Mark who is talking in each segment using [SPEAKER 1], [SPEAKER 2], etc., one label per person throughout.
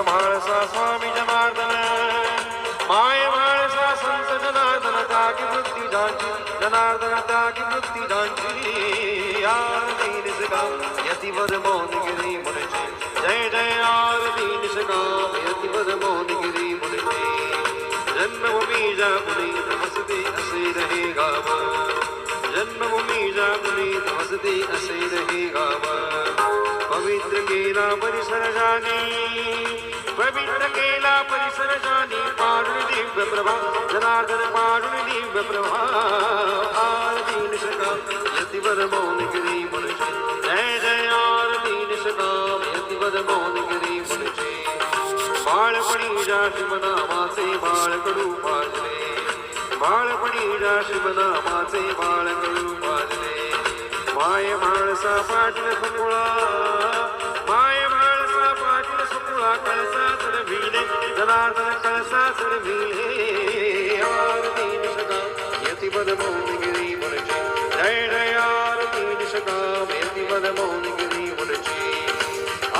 [SPEAKER 1] म्हाळसा स्वामी जनार्दन। माय म्हाळसा संत जनार्दन, त्यागी वृत्ती जांची। जनार्दन, त्यागी वृत्ती जांची। आरती निसगा यतिवर मौनगिरी मुनिचे जय जय आरती निसगा यतिवर मौनगिरी मुनिचे जन्मभूमी जागुणी नमस्ते असे रहे गाव। जन्मभूमी जागुणी नमस्ते असे रहे गाव। पवित्र केला परिसर जाणे पवित्र केला परिसर जाणे पाडून दिव्य प्रभा, जनार्दन पाडून दिव्य प्रभा। आरती निष्का यतिवर मौनगिरी मुनिचे जय जय आरती निष्का यतिवर मौनगिरी मुनिचे बाळपणी जा शिवनामाचे बाळ कडू पाजले बाळपणी जा शिवनामाचे बाळ कडू पाजले माय माणसा पाटील सुकुळा जनार्दन कळसा चढविले आरती निषका यती बद मौनगिरी मुनची जय जय आरती निषका यती बद मौनगिरी मुनची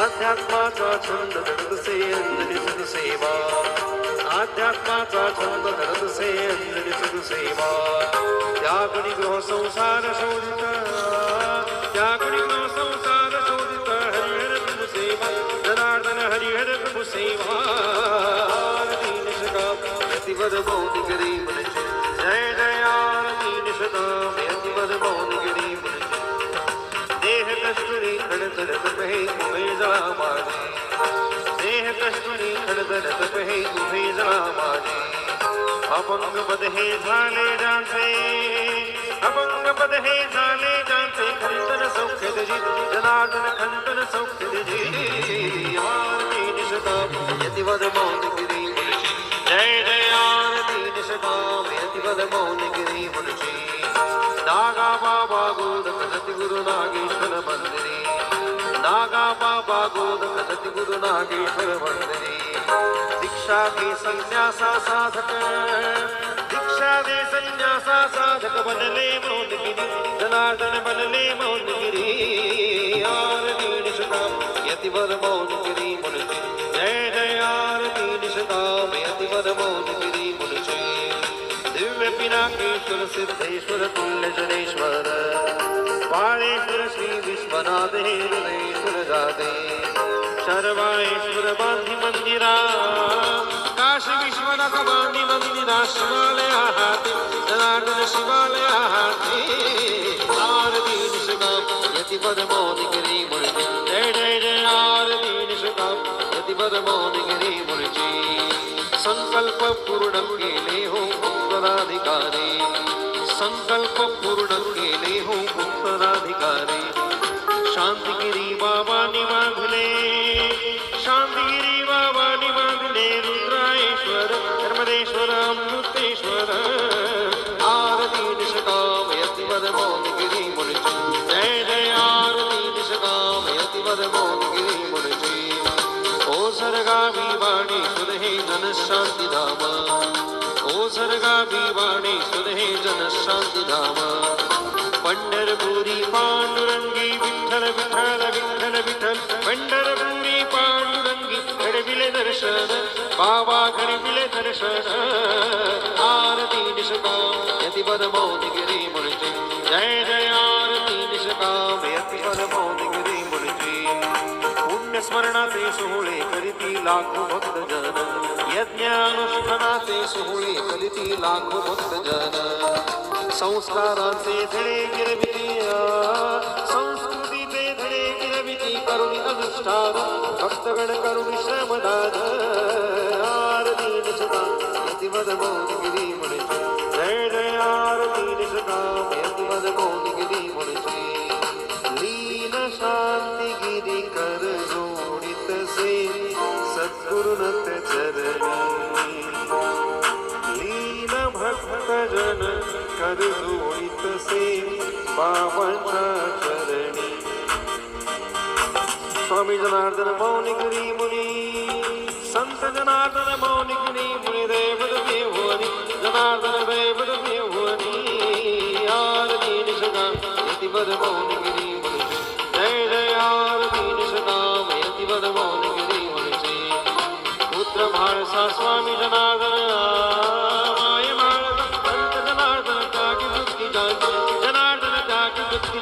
[SPEAKER 1] अध्यात्माचा छंद धरतसे अंजनी सदसेवा अध्यात्माचा छंद धरतसे अंजनी सदसेवा त्यागणी गृह संसार शोधित यतिवद मौनिगिरी मुनिचे जय जय आरती निष्का यतिवद मौनिगिरी मुनिचे देह कस्तुरी खडतरत पहे उभे जा माझे देह कस्तुरी खडतरत पहे उभे जा माझे अपंग पद हे झाले जाचे अपंग पद हे झाले जाचे खंतन सौख्य दजी जनार्दन खंतन सौख्य दजी आरती निष्काम आरती निष्काम यतिवद मौनगिरी मुनिची नागा बाबा गोदक सती गुरु नागेश्वर मंदिरी नागा बाबा गोदक सती गुरु नागेश्वर मंदिरी दीक्षा के संन्यासा साधक दीक्षा दे संन्यासा साधक बनले मौनगिरी जनार्दन बनले मौनगिरी आरती निष्काम यतिवर मौनगिरी मुनिची जय जय आरती निष्काम यतिवर मौनगिरी मुनिची दिव्य सिद्धेश्वर तुल्य जनेश्वर बाळेश्वर श्री विश्वनाथ हृदयेश्वर जाते। शर्वाळेश्वर बांधी मंदिरा। काशी विश्वनाथ बांधी मंदिरा, शिवालय जनार्दन शिवालय आरती निष्काम यतिपद मौनिगिरी मुळची जय जय जय, आरती निष्काम यतिपद मौनिगिरी मुळची संकल्प पूर्ण केले हो उत्तराधिकारी संकल्प पूर्ण केले हो उत्तराधिकारी शांतिगिरी बाबा निवांगले। शांतिगिरी बाबा निवांगले, रुद्रायेश्वर धर्मदेश्वर अमृतेश्वर आरती निष्काम यतिवद मौनगिरी मुनिची जय जय आरती निष्काम यतिवद मौनगिरी जनशांती धाम ओसर्गाभिवाणे सुधे जनशांती धाम पंढरपुरी पांडुरंगी विठ्ठल विठ्ठल विठ्ठल विठ्ठल। पंढरपुरी पांडुरंगी घडविले दर्शन। बाबा घडविले दर्शन। आरती निशका यती पदमौनी गिरी म्हणजे जय पुण्यस्मरणाचे सोहळे करीती लाखो भक्तजन यज्ञानुष्ठानाचे सोहळे करीती लाखो भक्तजन संस्कारांचे धडे गिरविती संस्कृतीचे धडे गिरविती करुणी अनुष्ठान भक्तगण करुणी श्रमदान. आरती निष्ठा, यतिवद मौनगिरी मुनिची जय जय आरती निष्ठा, यतिवद मौनगिरी सद्गुरुनत चरणी लीन भक्तजन कर जोडित से बाबांच्या चरणी स्वामी जनार्दन मौनिगिरी मुनी ಸ್ವಾಮಿ ಜನಾಗರ ಮಾಯ ಮಾಡ ಜನಾರ್ದನ ತಾಕಿ ಜನಾರ್ದನ ತಾಕಿ ಸುತ್ತಿ